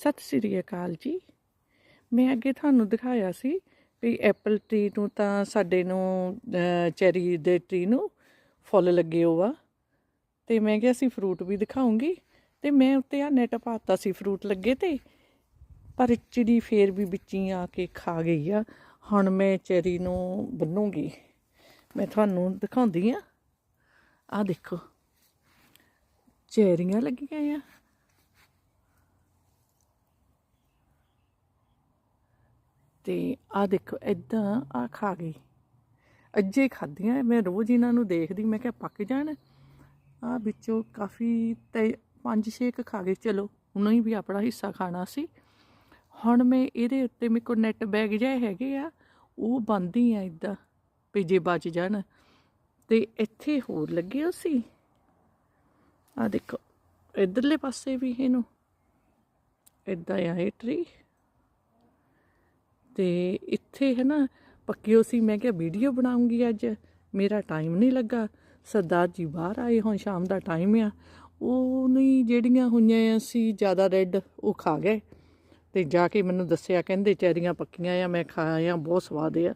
ਸਤਿ ਸ੍ਰੀ ਅਕਾਲ ਜੀ। ਮੈਂ ਅੱਗੇ ਤੁਹਾਨੂੰ ਦਿਖਾਇਆ ਸੀ ਵੀ ਐਪਲ ਟਰੀ ਨੂੰ ਤਾਂ ਸਾਡੇ ਨੂੰ ਚੈਰੀ ਦੇ ਟਰੀ ਨੂੰ ਫੁੱਲ ਲੱਗੇ ਹੋ ਆ ਤੇ ਮੈਂ ਕਿਹਾ ਸੀ ਫਰੂਟ ਵੀ ਦਿਖਾਉਂਗੀ। ਤੇ ਮੈਂ ਉੱਤੇ ਆ ਨੈਟ ਪਾਤਾ ਸੀ ਫਰੂਟ ਲੱਗੇ ਤੇ, ਪਰ ਚਿੜੀ ਫੇਰ ਵੀ ਵਿੱਚੀ ਆ ਕੇ ਖਾ ਗਈ ਆ। ਹੁਣ ਮੈਂ ਚੈਰੀ ਨੂੰ ਬੰਨੂਗੀ। ਮੈਂ ਤੁਹਾਨੂੰ ਦਿਖਾਉਂਦੀ ਆ। ਆ ਦੇਖੋ ਚੈਰੀਆਂ ਲੱਗੀਆਂ ਆ। ਤੇ ਆ ਦੇਖੋ ਇਦਾਂ ਆ ਖਾ ਗਈ। ਅੱਜੇ ਖਾਧੀਆਂ, ਮੈਂ ਰੋਜ਼ ਇਹਨਾਂ ਨੂੰ ਦੇਖਦੀ, ਮੈਂ ਕਿਹਾ ਪੱਕ ਜਾਣ। ਆ ਵਿੱਚੋਂ ਕਾਫੀ ਤੇ ਪੰਜ ਛੇ ਕੁ ਖਾ ਗਏ। ਚਲੋ ਉਹਨਾਂ ਹੀ ਵੀ ਆਪਣਾ ਹਿੱਸਾ ਖਾਣਾ ਸੀ। ਹੁਣ ਮੈਂ ਇਹਦੇ ਉੱਤੇ ਮੇਰੇ ਕੋਲ ਨੈਟ ਬੈਗ ਜਿਹਾ ਹੈਗੇ ਆ, ਉਹ ਬੰਦੀ ਆ ਇਦਾਂ ਵੀ ਜੇ ਬਚ ਜਾਣ। ਤੇ ਇੱਥੇ ਹੋਰ ਲੱਗੇ ਹੋ ਸੀ ਆ ਦੇਖੋ, ਇਧਰਲੇ ਪਾਸੇ ਵੀ ਇਹਨੂੰ। ਇਦਾਂ ਆ ਇਹ ਟਰੀ ਤੇ ਇੱਥੇ ਹੈ ਨਾ ਪੱਕਿਓ ਸੀ। ਮੈਂ ਕਿਹਾ, ਵੀਡੀਓ ਬਣਾਉਂਗੀ ਅੱਜ। ਮੇਰਾ ਟਾਈਮ ਨਹੀਂ ਲੱਗਾ। ਸਰਦਾਰ ਜੀ ਬਾਹਰ ਆਏ ਹੁਣ, ਸ਼ਾਮ ਦਾ ਟਾਈਮ ਆ। ਉਹ ਨਹੀਂ ਜਿਹੜੀਆਂ ਹੋਈਆਂ ਸੀ, ਜ਼ਿਆਦਾ ਰੈੱਡ ਉਹ ਖਾ ਗਏ। ਤੇ ਜਾ ਕੇ ਮੈਨੂੰ ਦੱਸਿਆ, ਕਹਿੰਦੇ, ਚੈਰੀਆਂ ਪੱਕੀਆਂ ਆ, ਮੈਂ ਖਾਇਆ ਬਹੁਤ ਸਵਾਦ ਆ।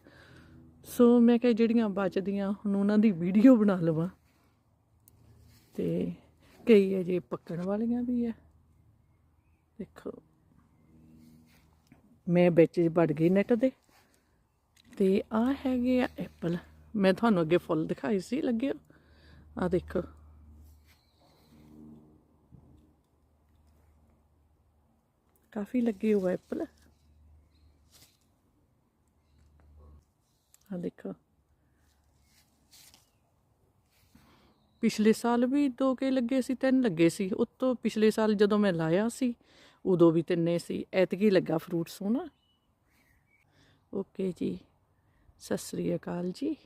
ਸੋ ਮੈਂ ਕਿਹਾ, ਜਿਹੜੀਆਂ ਬਚਦੀਆਂ, ਹੁਣ ਉਹਨਾਂ ਦੀ ਵੀਡੀਓ ਬਣਾ ਲਵਾਂ। ਤੇ ਕਈ ਅਜੇ ਪੱਕਣ ਵਾਲੀਆਂ ਵੀ ਆ। ਦੇਖੋ। ਮੈਂ ਵਿੱਚ ਵੜ ਗਈ ਨੈਟ ਦੇ ਤੇ ਆ ਹੈਗੇ ਆ ਐਪਲ ਮੈਂ ਤੁਹਾਨੂੰ ਅੱਗੇ ਫੁੱਲ ਦਿਖਾਈ ਸੀ, ਲੱਗੇ ਆ ਦੇਖੋ। ਕਾਫੀ ਲੱਗੇ ਹੋਏ ਐਪਲ ਆ ਦੇਖੋ। ਪਿਛਲੇ ਸਾਲ ਵੀ ਦੋ ਕੇ ਲੱਗੇ ਸੀ, ਤਿੰਨ ਲੱਗੇ ਸੀ। ਉਤੋਂ ਪਿਛਲੇ ਸਾਲ ਜਦੋਂ ਮੈਂ ਲਾਇਆ ਸੀ ਉਦੋਂ ਵੀ ਤਿੰਨੇ ਸੀ। ਐਤਕੀ ਲੱਗਾ ਫਰੂਟ ਸੋਹਣਾ। ਓਕੇ ਜੀ ਸਤਿ ਸ੍ਰੀ ਅਕਾਲ ਜੀ।